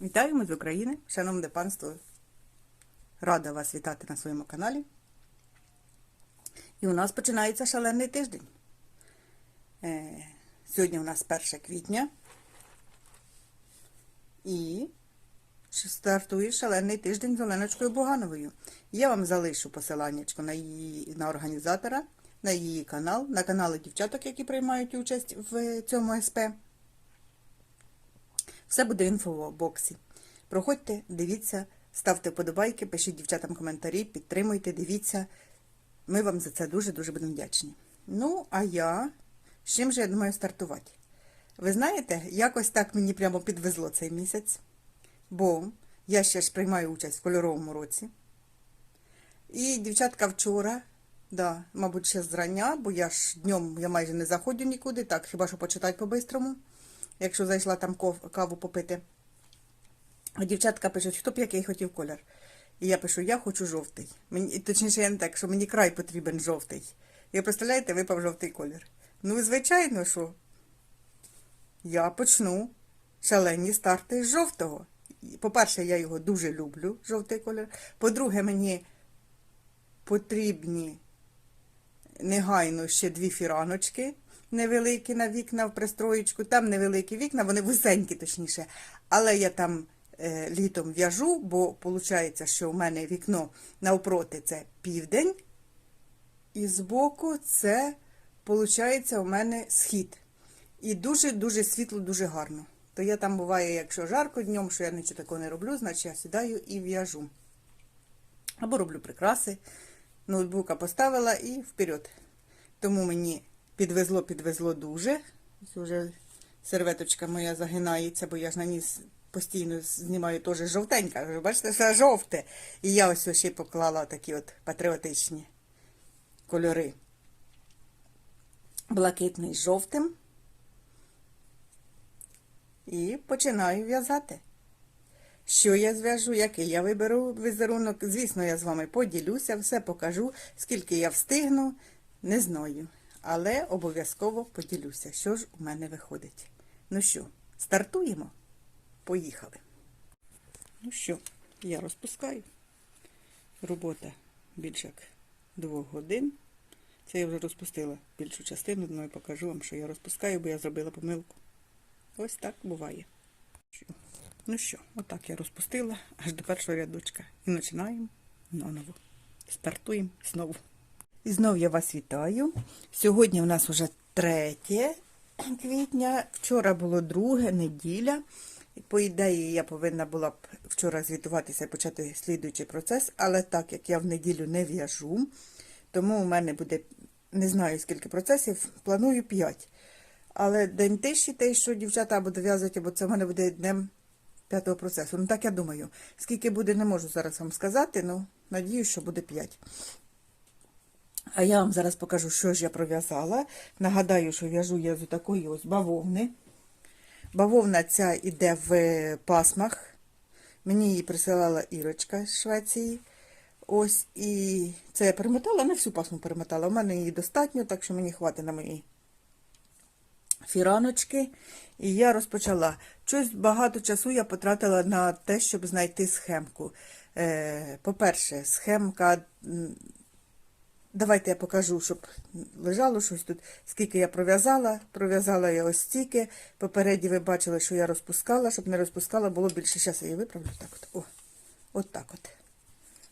Вітаємо з України, шановне панство. Рада вас вітати на своєму каналі. І у нас починається шалений тиждень. Е, сьогодні у нас 1 квітня. І стартує шалений тиждень з Оленочкою Богановою. Я вам залишу посиланнячко на її на організатора, на її канал, на канали дівчаток, які приймають участь в цьому СП. Все буде в інфобоксі. Проходьте, дивіться, ставте вподобайки, пишіть дівчатам коментарі, підтримуйте, дивіться. Ми вам за це дуже-дуже будемо вдячні. Ну, а я з чим же я думаю стартувати? Ви знаєте, якось так мені прямо підвезло цей місяць, бо я ще ж приймаю участь в кольоровому році. І дівчатка вчора, да, мабуть, ще зрання, бо я ж днем я майже не заходжу нікуди, так, хіба що почитати по-бистрому, якщо зайшла там каву попити. А дівчатка пишуть, хто б який хотів колір. І я пишу, я хочу жовтий. Мені, точніше, я не так, що мені край потрібен жовтий. І представляєте, випав жовтий колір. Ну, звичайно, що я почну шалені старти з жовтого. По-перше, я його дуже люблю, жовтий колір. По-друге, мені потрібні негайно ще дві фіраночки невеликі на вікна в пристроєчку. Там невеликі вікна, вони вузенькі, точніше. Але я там е, літом в'яжу, бо виходить, що у мене вікно навпроти це південь, і збоку це, виходить, у мене схід. І дуже-дуже світло, дуже гарно. То я там буває, якщо жарко днем, що я нічого такого не роблю, значить я сідаю і в'яжу. Або роблю прикраси. Ноутбука поставила і вперед. Тому мені підвезло, підвезло дуже. Ось Уже серветочка моя загинається, бо я ж на ніс постійно знімаю теж жовтенька. Бачите, все жовте. І я ось ще поклала такі от патріотичні кольори. Блакитний з жовтим. І починаю в'язати. Що я зв'яжу, який я виберу візерунок. Звісно, я з вами поділюся, все покажу, скільки я встигну, не знаю. Але обов'язково поділюся, що ж у мене виходить. Ну що, стартуємо? Поїхали. Ну що, я розпускаю. Робота більше як двох годин. Це я вже розпустила більшу частину, думаю, покажу вам, що я розпускаю, бо я зробила помилку. Ось так буває. Ну що, отак я розпустила аж до першого рядочка. І починаємо наново. Стартуємо знову. І знов я вас вітаю. Сьогодні у нас вже 3 квітня. Вчора було друге неділя. По ідеї, я повинна була б вчора звітуватися і почати слідуючий процес, але так як я в неділю не в'яжу, тому у мене буде не знаю скільки процесів, планую 5. Але день тиші, те, що дівчата або дов'язують, або це в мене буде днем п'ятого процесу. Ну так я думаю. Скільки буде, не можу зараз вам сказати, ну надіюсь, що буде 5. А я вам зараз покажу, що ж я пров'язала. Нагадаю, що в'яжу я з такої ось бавовни. Бавовна ця йде в пасмах. Мені її присилала Ірочка з Швеції. Ось і це я перемотала, не всю пасму перемотала. У мене її достатньо, так що мені хватить на мої фіраночки. І я розпочала. Щось багато часу я потратила на те, щоб знайти схемку. Е, По-перше, схемка. Давайте я покажу, щоб лежало щось тут. Скільки я пров'язала. Пров'язала я ось стільки. Попереді ви бачили, що я розпускала. Щоб не розпускала, було більше. Зараз я її виправлю. Так от. О, от так от.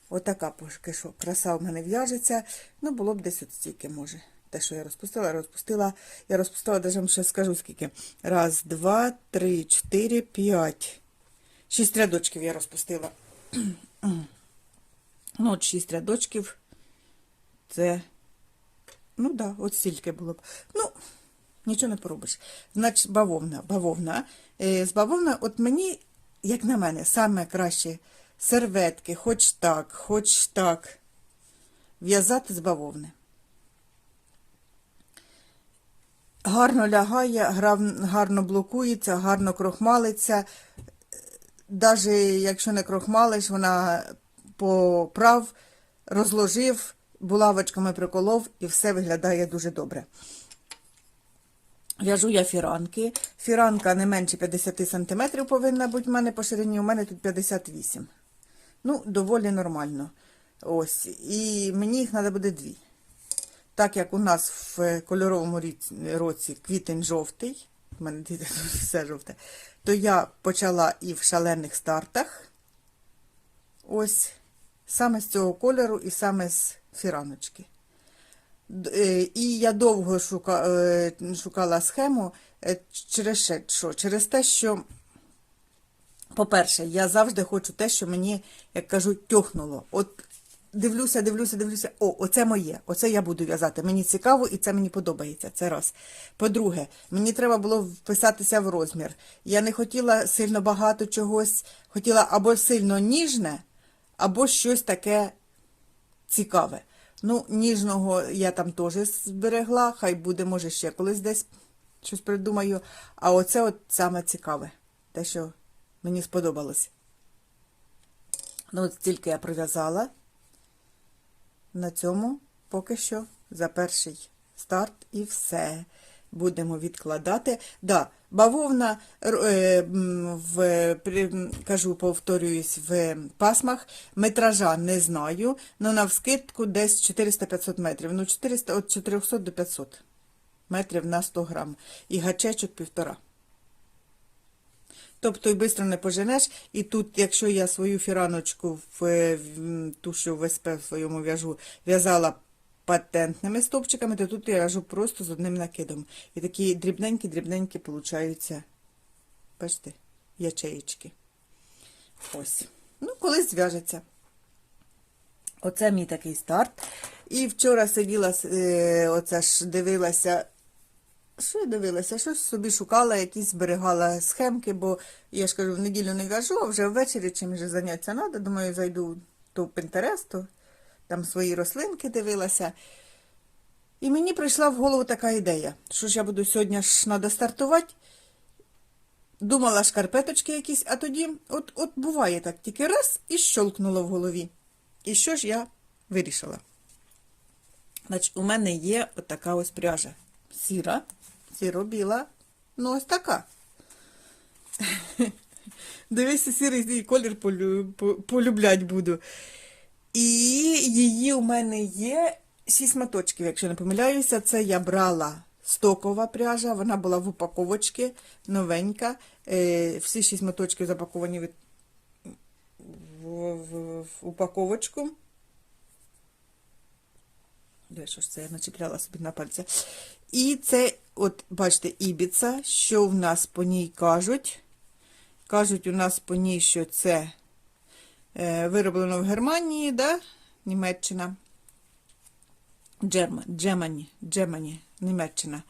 Отака поки що краса в мене в'яжеться. Ну, було б десь от стільки, може. Те, що я розпустила, розпустила. Я розпустила, навіть вам ще скажу скільки. Раз, два, три, чотири, п'ять. Шість рядочків я розпустила. ну, от шість рядочків. Це, ну так, да, от стільки було б. Ну, нічого не поробиш. Значить, бавовна. Бавовна. Е, з бавовна, от мені, як на мене, саме краще серветки, хоч так, хоч так. В'язати з бавовни. Гарно лягає, гарно блокується, гарно крохмалиться. Навіть якщо не крохмалиш, вона поправ, розложив, булавочками приколов і все виглядає дуже добре. В'яжу я фіранки. Фіранка не менше 50 см повинна бути в мене по ширині, у мене тут 58 Ну, доволі нормально. Ось. І мені їх треба буде дві. Так як у нас в кольоровому році квітень жовтий, в мене тут все жовте, то я почала і в шалених стартах. Ось саме з цього кольору і саме з фіраночки. Е, І я довго е, шукала схему е, через що? Через те, що, по-перше, я завжди хочу те, що мені, як кажуть, тьохнуло. От дивлюся, дивлюся, дивлюся. О, оце моє, оце я буду в'язати. Мені цікаво і це мені подобається. Це раз. По-друге, мені треба було вписатися в розмір. Я не хотіла сильно багато чогось, хотіла або сильно ніжне, або щось таке цікаве. Ну, ніжного я там теж зберегла, хай буде, може, ще колись десь щось придумаю. А оце от саме цікаве, те, що мені сподобалось. Ну, от стільки я прив'язала. На цьому поки що за перший старт і все. Будемо відкладати. Да, бавовна, е, в, кажу, повторююсь, в пасмах. Метража не знаю, але навскидку десь 400-500 метрів. Ну, 400, від 400 до 500 метрів на 100 грам. І гачечок півтора. Тобто і швидко не поженеш. І тут, якщо я свою фіраночку в, ту, що в СП своєму в'яжу, в'язала патентними стовпчиками, то тут я в'яжу просто з одним накидом. І такі дрібненькі-дрібненькі получаються, бачите, ячеєчки. Ось. Ну, колись зв'яжеться. Оце мій такий старт. І вчора сиділа, е, оце ж дивилася що я дивилася? Щось собі шукала, якісь зберігала схемки, бо я ж кажу, в неділю не в'яжу, а вже ввечері чим вже заняття треба. Думаю, зайду то в то там свої рослинки дивилася. І мені прийшла в голову така ідея, що ж я буду сьогодні ж треба стартувати. Думала шкарпеточки якісь, а тоді, от, от буває так, тільки раз і щолкнуло в голові. І що ж я вирішила? Значить, у мене є отака ось пряжа. Сіра, сіро-біла, ну ось така. Дивися, сірий колір полю, полюблять буду. І її у мене є шість моточків, якщо не помиляюся. Це я брала стокова пряжа, вона була в упаковочці, новенька. Е, всі шість моточків запаковані від... в, в, в упаковочку. Де що ж це я начепляла собі на пальця. І це, от, бачите, ібіца, що в нас по ній кажуть. Кажуть у нас по ній, що це вироблено в Германії, да? Німеччина. Джемані, Джемані, Німеччина.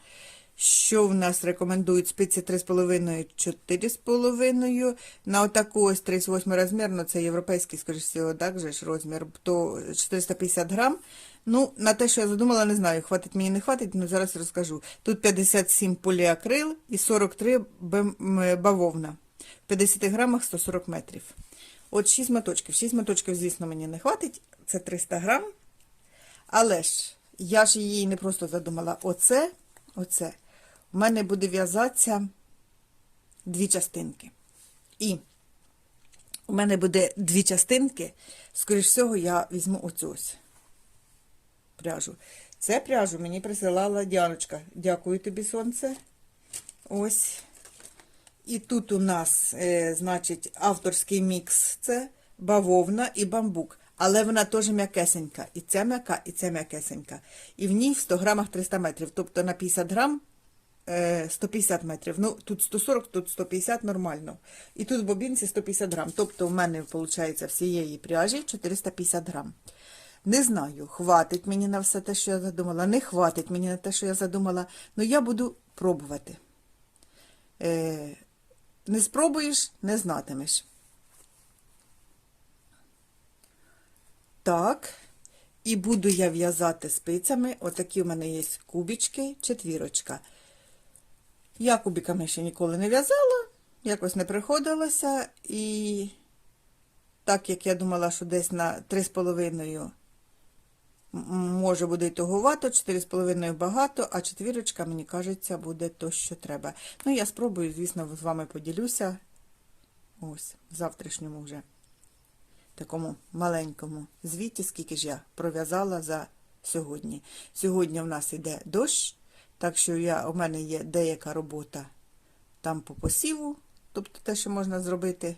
Що в нас рекомендують спиці 3,5, 4,5. На отаку ось 38 розмір, ну це європейський, скоріш всього, так же ж розмір, то 450 грам. Ну, на те, що я задумала, не знаю, хватить мені, не хватить, ну зараз розкажу. Тут 57 поліакрил і 43 бавовна. В 50 грамах 140 метрів. От 6 моточків. 6 моточків, звісно, мені не хватить, це 300 грам. Але ж, я ж її не просто задумала. Оце, оце. У мене буде в'язатися дві частинки. І у мене буде дві частинки. Скоріш всього, я візьму оцю ось пряжу. Це пряжу мені присилала Діаночка. Дякую тобі, сонце. Ось. І тут у нас, е, значить, авторський мікс це бавовна і бамбук. Але вона теж м'якесенька. І ця м'яка, і ця м'якесенька. І в ній в 100 грамах 300 метрів. Тобто на 50 грам е, 150 метрів. Ну, тут 140, тут 150 нормально. І тут в бобінці 150 грам. Тобто в мене, виходить, всієї пряжі 450 грам. Не знаю, хватить мені на все те, що я задумала. Не хватить мені на те, що я задумала. Ну я буду пробувати. Е, не спробуєш, не знатимеш. Так. І буду я в'язати спицями. Отакі у мене є кубічки, четвірочка. Я кубиками ще ніколи не в'язала, якось не приходилося. І так як я думала, що десь на 3,5 М, Може буде й туговато, 4,5 багато, а четвірочка, мені кажеться, буде то, що треба. Ну, я спробую, звісно, з вами поділюся. Ось, в завтрашньому вже такому маленькому звіті, скільки ж я пров'язала за сьогодні. Сьогодні в нас йде дощ, так що я, у мене є деяка робота там по посіву, тобто те, що можна зробити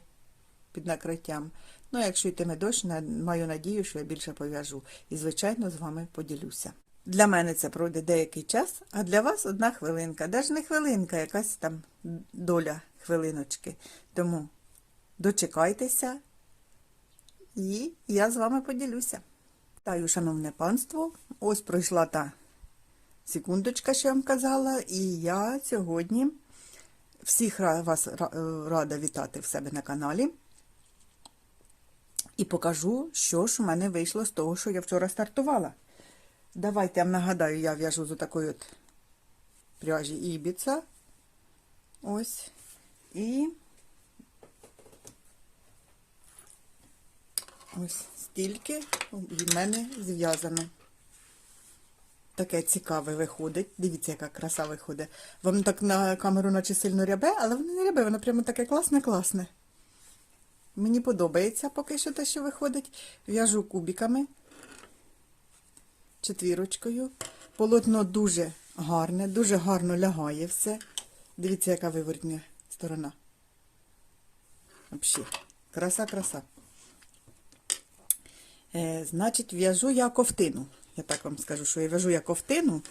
під накриттям. Ну, якщо йтиме дощ, маю надію, що я більше пов'яжу. І, звичайно, з вами поділюся. Для мене це пройде деякий час, а для вас одна хвилинка. Даже не хвилинка, якась там доля хвилиночки. Тому дочекайтеся, і я з вами поділюся. Вітаю, шановне панство. Ось пройшла та секундочка, що я вам казала, і я сьогодні всіх вас рада вітати в себе на каналі. І покажу, що ж у мене вийшло з того, що я вчора стартувала. Давайте я вам нагадаю, я в'яжу з такої от пряжі Ібіца. Ось. І ось стільки від мене зв'язано. Таке цікаве виходить. Дивіться, яка краса виходить. Вам так на камеру наче сильно рябе, але воно не рябе, воно прямо таке класне-класне. Мені подобається поки що те, що виходить. В'яжу кубиками, четвірочкою. Полотно дуже гарне, дуже гарно лягає все. Дивіться, яка виворотня сторона. Взагалі, краса-краса. Е, значить, в'яжу я ковтину. Я так вам скажу, що я в'яжу я ковтину.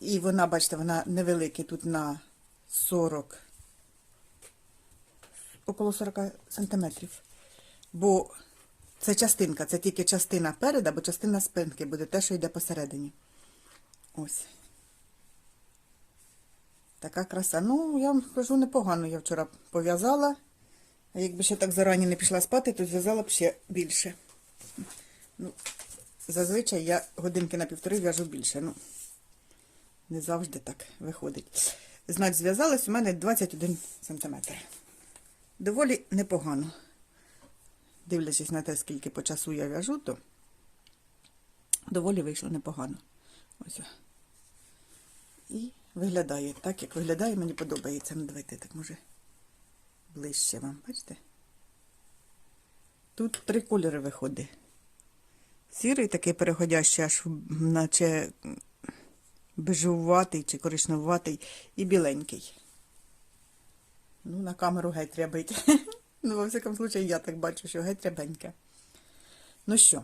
І вона, бачите, вона невелика, тут на 40, около 40 сантиметрів. Бо це частинка, це тільки частина перед або частина спинки буде те, що йде посередині. Ось. Така краса. Ну, я вам скажу, непогано я вчора пов'язала. А якби ще так зарані не пішла спати, то зв'язала б ще більше. Ну, зазвичай я годинки на півтори в'яжу більше. Ну, не завжди так виходить. Значить, зв'язалась у мене 21 см. Доволі непогано. Дивлячись на те, скільки по часу я в'яжу, то доволі вийшло непогано. Ось. І виглядає так, як виглядає, мені подобається. Ну, давайте так, може, ближче вам, бачите? Тут три кольори виходить. Сірий такий переходящий, аж наче бежуватий чи коричневатий, і біленький. Ну, на камеру геть треба йти. Ну, во всякому случаю, я так бачу, що геть рябеньке. Ну що,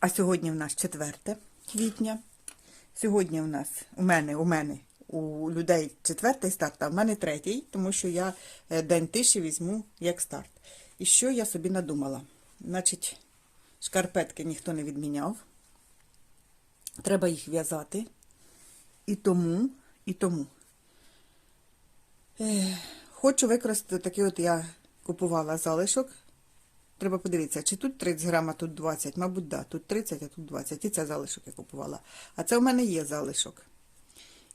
а сьогодні в нас 4 квітня. Сьогодні в нас, у мене, у мене, у людей четвертий старт, а в мене третій, тому що я е, день тиші візьму як старт. І що я собі надумала? Значить, шкарпетки ніхто не відміняв. Треба їх в'язати. І тому, і тому. Е, Хочу використати такий от я купувала залишок. Треба подивитися, чи тут 30 грам, а тут 20. Мабуть, да, тут 30, а тут 20. І це залишок я купувала. А це в мене є залишок.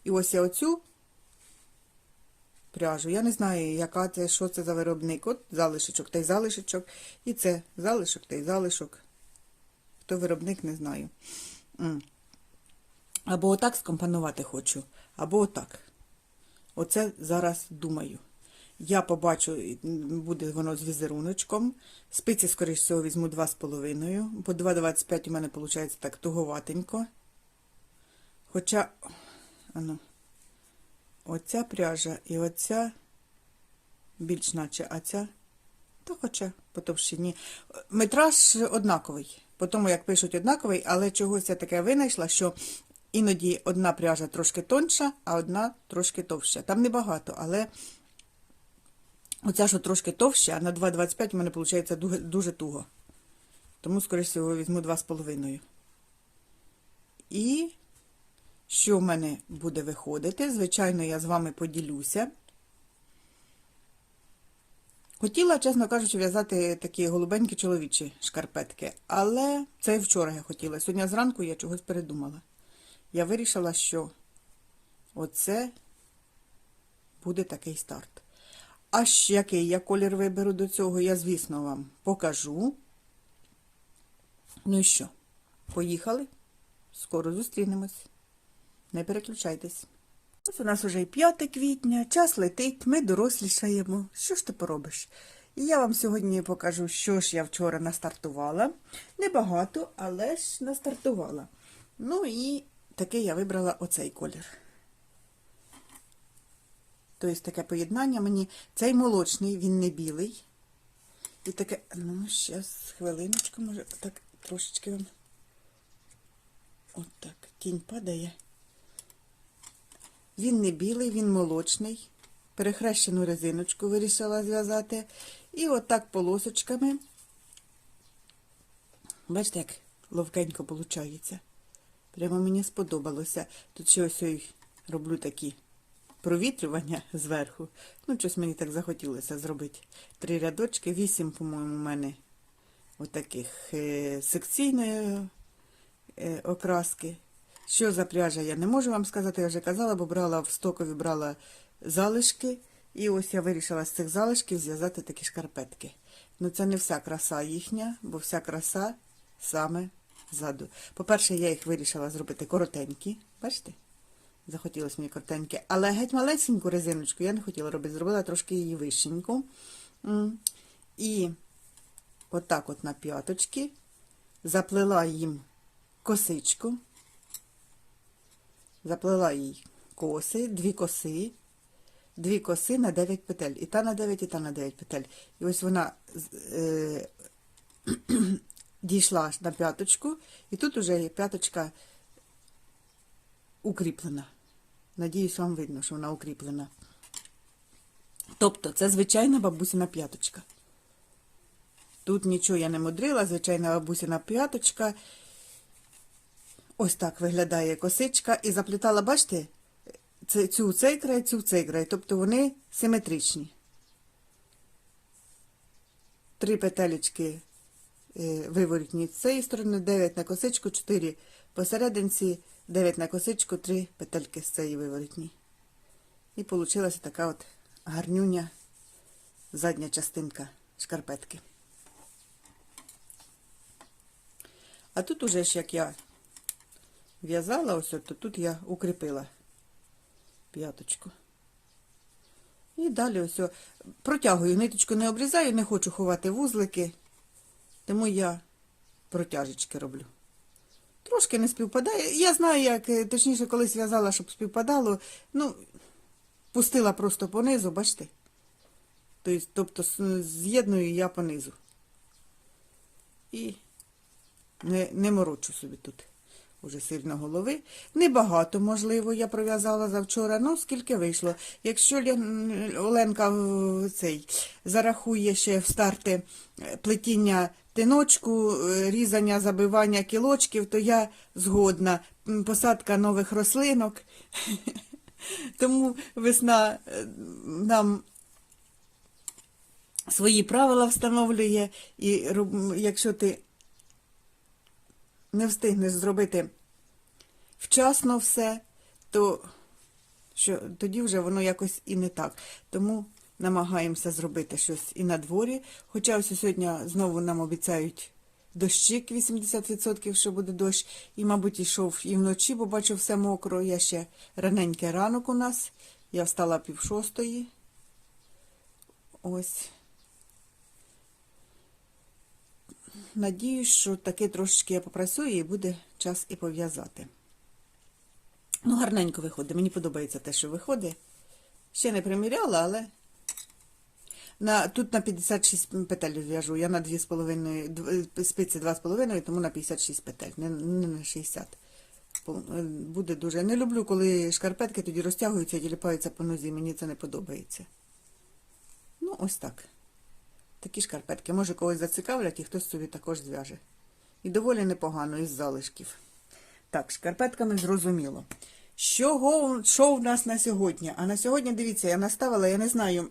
І ось я оцю пряжу. Я не знаю, яка це, що це за виробник. От залишечок, та й залишечок. І це залишок, та й залишок. Хто виробник, не знаю. Або отак скомпонувати хочу, або отак. Оце зараз думаю. Я побачу, буде воно з візеруночком. Спиці, скоріш всього, візьму 2,5, бо 2,25 у мене виходить так туговатенько. Хоча, ану, оця пряжа і оця більш наче, а ця, то хоча по товщині. Метраж однаковий. По тому, як пишуть однаковий, але чогось я таке винайшла, що іноді одна пряжа трошки тонша, а одна трошки товща. Там небагато, але оця, що трошки товща, на 2,25 у мене виходить дуже, дуже туго. Тому, скоріше всього, візьму 2,5. І що в мене буде виходити? Звичайно, я з вами поділюся. Хотіла, чесно кажучи, в'язати такі голубенькі чоловічі шкарпетки, але це і вчора я хотіла. Сьогодні зранку я чогось передумала. Я вирішила, що оце буде такий старт. А ще який я колір виберу до цього, я, звісно, вам покажу. Ну і що, поїхали? Скоро зустрінемось. Не переключайтесь. Ось у нас уже і 5 квітня, час летить, ми дорослішаємо. Що ж ти поробиш? І я вам сьогодні покажу, що ж я вчора настартувала. Небагато, але ж настартувала. Ну і таке я вибрала оцей колір. Тобто таке поєднання мені. Цей молочний, він не білий. І таке, ну, зараз, хвилиночку, може, так трошечки вам. От так, тінь падає. Він не білий, він молочний. Перехрещену резиночку вирішила зв'язати. І отак полосочками. Бачите, як ловкенько виходить. Прямо мені сподобалося. Тут ще ось роблю такі провітрювання зверху. Ну, щось мені так захотілося зробити. Три рядочки, вісім, по-моєму, у мене отаких е, секційної е, окраски. Що за пряжа, я не можу вам сказати, я вже казала, бо брала в стокові брала залишки. І ось я вирішила з цих залишків зв'язати такі шкарпетки. Ну, це не вся краса їхня, бо вся краса саме ззаду. По-перше, я їх вирішила зробити коротенькі. Бачите? Захотілося мені коротенькі. Але геть малесеньку резиночку я не хотіла робити. Зробила трошки її вищеньку. І отак от на п'яточки заплела їм косичку. Заплела їй коси, дві коси, дві коси на 9 петель. І та на 9, і та на 9 петель. І ось вона е, дійшла на п'яточку, і тут уже п'яточка укріплена. Надіюсь, вам видно, що вона укріплена. Тобто, це звичайна бабусина п'яточка. Тут нічого я не мудрила, звичайна бабусина п'яточка. Ось так виглядає косичка. І заплітала, бачите, цю цей край, цю цей край. Тобто вони симетричні. Три петелечки е, виворітні з цієї сторони, 9 на косичку, 4 посерединці, 9 на косичку, 3 петельки з цієї виворітні. І вийшла така от гарнюня задня частинка шкарпетки. А тут уже ж як я в'язала ось, то тут я укріпила п'яточку. І далі ось протягую, ниточку не обрізаю, не хочу ховати вузлики, тому я протяжечки роблю. Трошки не співпадає. Я знаю, як, е, точніше, колись в'язала, щоб співпадало. Ну, пустила просто понизу, бачите? Тобто, тобто з'єдную я понизу. І не, не морочу собі тут уже сильно голови. Небагато, можливо, я пров'язала завчора, ну скільки вийшло. Якщо Оленка цей зарахує ще в старти е, плетіння тиночку, е, різання, забивання кілочків, то я згодна. Посадка нових рослинок. Тому весна е, нам свої правила встановлює, і якщо ти не встигнеш зробити вчасно все, то що, тоді вже воно якось і не так. Тому намагаємося зробити щось і на дворі. Хоча ось сьогодні знову нам обіцяють дощик 80%, що буде дощ. І, мабуть, йшов і вночі, бо бачу все мокро. Я ще раненький ранок у нас. Я встала пів шостої. Ось. Надіюсь, що таки трошечки я попрацюю і буде час і пов'язати. Ну, гарненько виходить. Мені подобається те, що виходить. Ще не приміряла, але на, тут на 56 петель в'яжу. Я на 2,5 спиці 2,5, тому на 56 петель, не, не на 60. Е, Буде дуже. Не люблю, коли шкарпетки тоді розтягуються і тіліпаються по нозі. Мені це не подобається. Ну, ось так. Такі шкарпетки. Може, когось зацікавлять і хтось собі також зв'яже. І доволі непогано із залишків. Так, шкарпетками зрозуміло. Що, що в нас на сьогодні? А на сьогодні, дивіться, я наставила, я не знаю.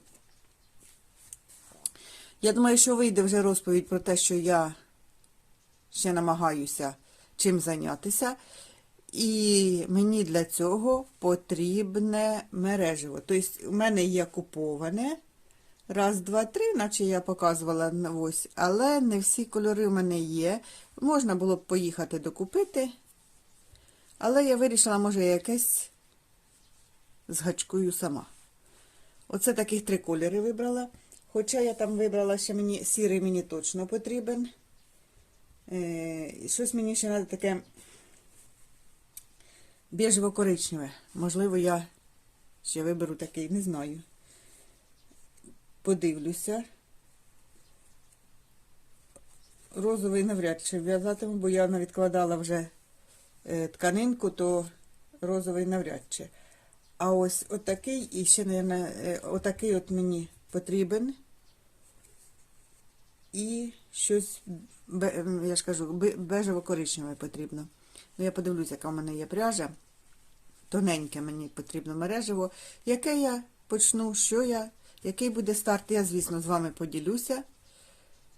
Я думаю, що вийде вже розповідь про те, що я ще намагаюся чим зайнятися. І мені для цього потрібне мережево. Тобто, у мене є куповане. Раз, два, три, наче я показувала ось, але не всі кольори в мене є. Можна було б поїхати докупити. Але я вирішила, може, якесь згачкую сама. Оце таких три кольори вибрала. Хоча я там вибрала ще мені сірий мені точно потрібен. Е, щось мені ще треба таке біжево-коричневе. Можливо, я ще виберу такий, не знаю. Подивлюся. Розовий навряд чи в'язатиму, бо я відкладала вже е, тканинку, то розовий навряд чи. А ось отакий і ще, мабуть, отакий от мені потрібен. І щось, я ж кажу, бежево-коричневе потрібно. Ну, я подивлюся, яка в мене є пряжа. Тоненьке мені потрібно мережево. Яке я почну, що я, який буде старт, я, звісно, з вами поділюся.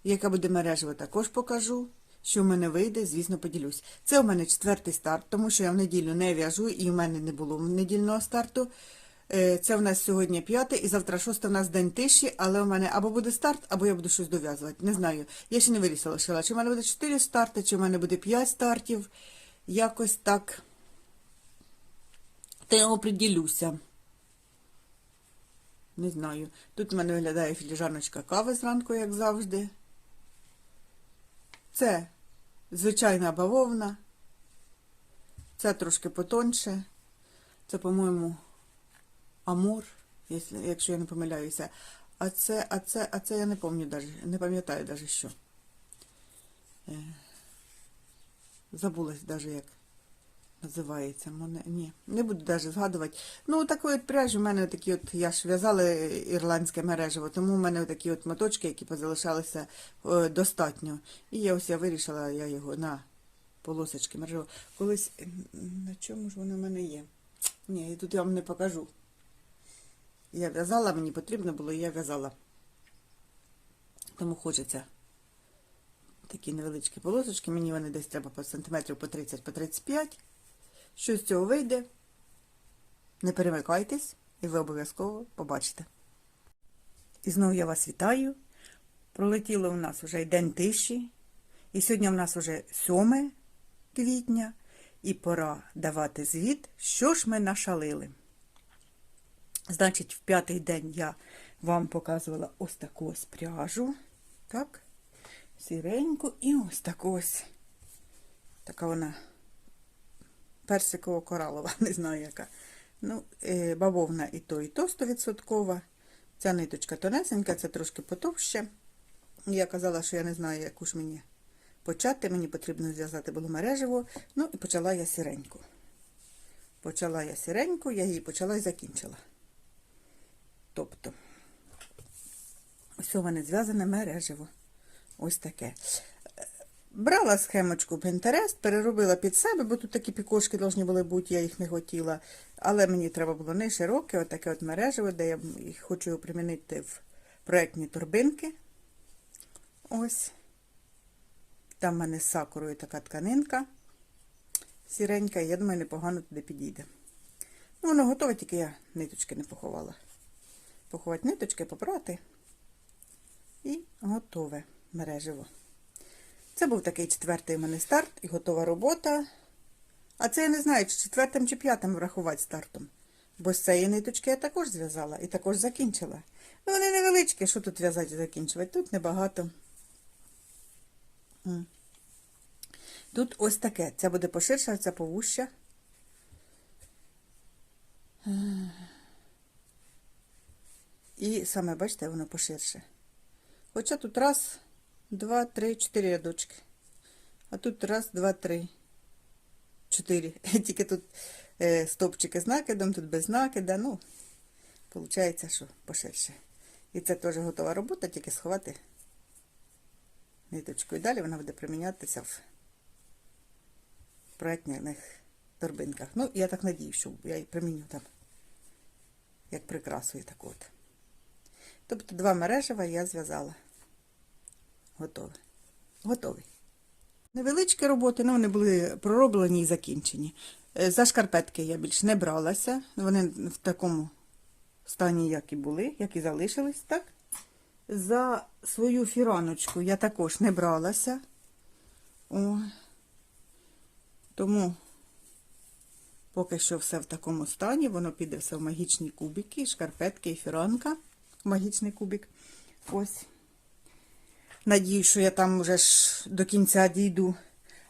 Яка буде мережево, також покажу. Що в мене вийде, звісно, поділюсь. Це у мене четвертий старт, тому що я в неділю не в'яжу, і в мене не було недільного старту. Е, Це в нас сьогодні п'яте, і завтра шосте в нас день тиші, але у мене або буде старт, або я буду щось дов'язувати. Не знаю. Я ще не вирішила, що чи в мене буде 4 старти, чи в мене буде 5 стартів. Якось так. Та я оприділюся. Не знаю. Тут в мене виглядає філіжаночка кави зранку, як завжди. Це звичайна бавовна. Це трошки потоньше. Це, по-моєму, амур, якщо- я не помиляюся. А це, а це, а це я не пам'ятаю не пам'ятаю даже що. Е, Забулась даже як називається. Мене, ні, не буду даже згадувати. Ну, такої от пряжі в мене такі от, я ж в'язала ірландське мережево, тому в мене такі от моточки, які позалишалися е, достатньо. І я ось я вирішила я його на полосочки мережево. Колись, на чому ж воно в мене є? Ні, тут я вам не покажу. Я в'язала, мені потрібно було, і я в'язала. Тому хочеться такі невеличкі полосочки. Мені вони десь треба по сантиметрів по 30 по 35. Що з цього вийде? Не перемикайтесь, і ви обов'язково побачите. І знову я вас вітаю. Пролетіло у нас вже й день тиші. І сьогодні у нас вже 7 квітня, і пора давати звіт, що ж ми нашалили. Значить, в п'ятий день я вам показувала ось таку ось пряжу. Так, сіреньку і ось таку ось. Така вона персиково коралова, не знаю яка. Ну, е, бавовна і то, і то 100%. Ця ниточка тонесенька, це трошки потовще. Я казала, що я не знаю, яку ж мені почати. Мені потрібно зв'язати було мережево. Ну і почала я сіреньку. Почала я сіреньку, я її почала і закінчила. Тобто, у мене зв'язане мережево. Ось таке. Брала схемочку Pinterest, переробила під себе, бо тут такі пікошки повинні були бути, я їх не хотіла. Але мені треба було не широке, отаке от мережево, де я хочу його примінити в проєктні торбинки. Ось. Там в мене з сакурою така тканинка сіренька, я думаю, непогано туди підійде. Ну, воно готове, тільки я ниточки не поховала. Поховати ниточки, попрати. І готове мережево. Це був такий четвертий у мене старт і готова робота. А це я не знаю, чи четвертим чи п'ятим врахувати стартом. Бо з цієї ниточки я також зв'язала і також закінчила. Ну, вони невеличкі, що тут в'язати і закінчувати? Тут небагато. Тут ось таке. Це буде поширше, це повуща. І саме, бачите, воно поширше. Хоча тут раз, два, три, чотири рядочки. А тут раз, два, три, чотири. Тільки тут е, стопчики з накидом, тут без накида. Ну, виходить, що поширше. І це теж готова робота, тільки сховати ниточку. І далі вона буде примінятися в проєктних торбинках. Ну, я так надію, що я її приміню там, як прикрасу і так от. Тобто два мережева я зв'язала. Готове. Готовий. Невеличкі роботи, ну вони були пророблені і закінчені. Е, За шкарпетки я більш не бралася. Вони в такому стані, як і були, як і залишились, так? За свою фіраночку я також не бралася. О. Тому Поки що все в такому стані, воно піде все в магічні кубики, шкарпетки і фіранка. Магічний кубик. Ось. Надію, що я там вже ж до кінця дійду.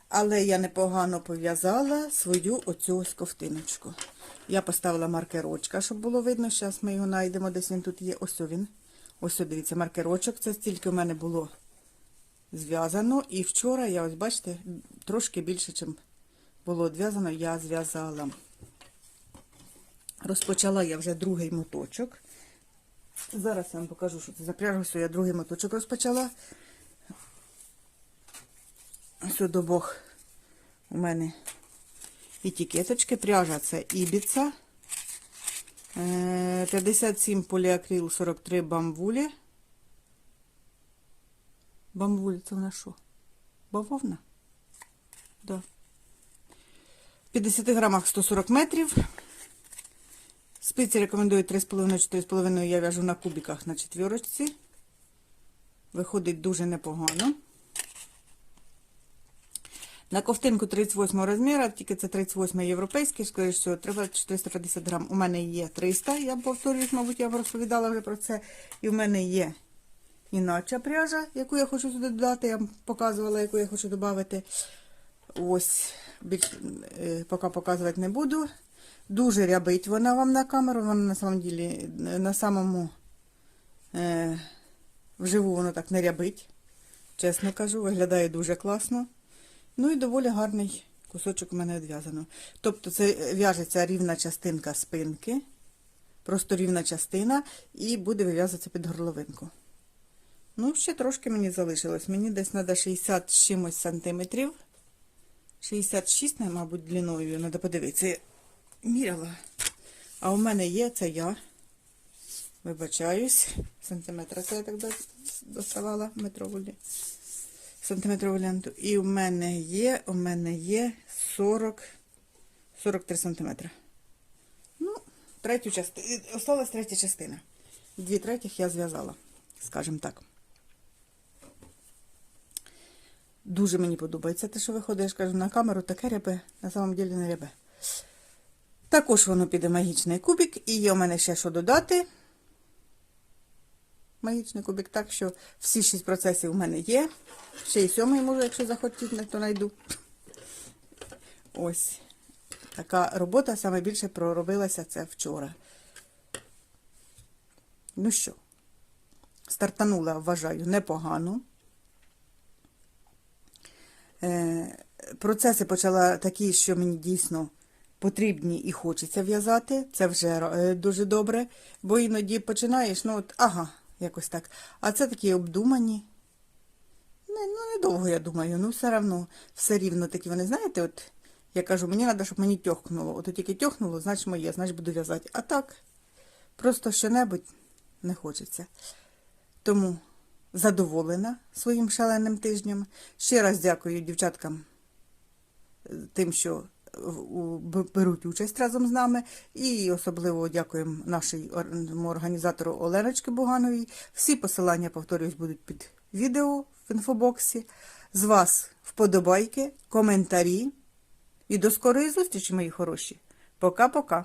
Але я непогано пов'язала свою оцю ось ковтиночку. Я поставила маркерочка, щоб було видно. Зараз ми його знайдемо, десь він тут є. Ось він. Ось, дивіться, маркерочок. Це стільки в мене було зв'язано. І вчора я, ось бачите, трошки більше, ніж було зв'язано, я зв'язала. Розпочала я вже другий моточок. Зараз я вам покажу, що це за пряжа. Ось я другий моточок розпочала. Ось до бог у мене етикеточки. Пряжа це ібіца. Е, 57 поліакрил, 43 бамвулі. Бамвулі це в нас що? Бавовна? Да. В 50 грамах 140 метрів. Спиці рекомендую 3,5-4,5 я в'яжу на кубиках на четвірочці. Виходить дуже непогано. На ковтинку 38 розміру, тільки це 38 європейський, скоріш всього, треба 450 грам. У мене є 300, я повторююсь, мабуть, я вам розповідала вже про це. І в мене є інакша пряжа, яку я хочу сюди додати. Я вам показувала, яку я хочу додати. Ось, більш, е, поки показувати не буду. Дуже рябить вона вам на камеру, вона на самом ділі, на самому е, вживу воно так не рябить. Чесно кажу, виглядає дуже класно. Ну і доволі гарний кусочок у мене відв'язано. Тобто це в'яжеться рівна частинка спинки, просто рівна частина, і буде вив'язуватися під горловинку. Ну, ще трошки мені залишилось. Мені десь треба 60 з чимось сантиметрів. 66, мабуть, длиною, треба подивитися. Міряла. А у мене є, це я. Вибачаюсь. Сантиметра це я так доставала метрову сантиметрову ленту. І у мене є, у мене є 40, 43 сантиметри. Ну, третю частину. Осталась третя частина. Дві третіх я зв'язала, скажімо так. Дуже мені подобається те, що виходить, я ж кажу, на камеру таке рябе, на самом ділі не рябе. Також воно піде магічний кубик, і є у мене ще що додати. Магічний кубик, так що всі шість процесів у мене є. Ще й сьомий можу, якщо захотіти, то знайду. Ось. Така робота саме більше проробилася це вчора. Ну що, стартанула, вважаю, непогано. Е, процеси почала такі, що мені дійсно потрібні і хочеться в'язати. Це вже е, дуже добре, бо іноді починаєш, ну от, ага, якось так. А це такі обдумані. Не, ну, недовго, я думаю, ну все одно, все рівно такі вони, знаєте, от я кажу, мені треба, щоб мені тьохнуло. От тільки тьохнуло, значить моє, значить буду в'язати. А так, просто що-небудь не хочеться. Тому задоволена своїм шаленим тижнем. Ще раз дякую дівчаткам тим, що беруть участь разом з нами. І особливо дякуємо нашому організатору Оленочки Бугановій. Всі посилання, повторюсь, будуть під відео в інфобоксі. З вас вподобайки, коментарі. І до скорої зустрічі, мої хороші. Пока-пока.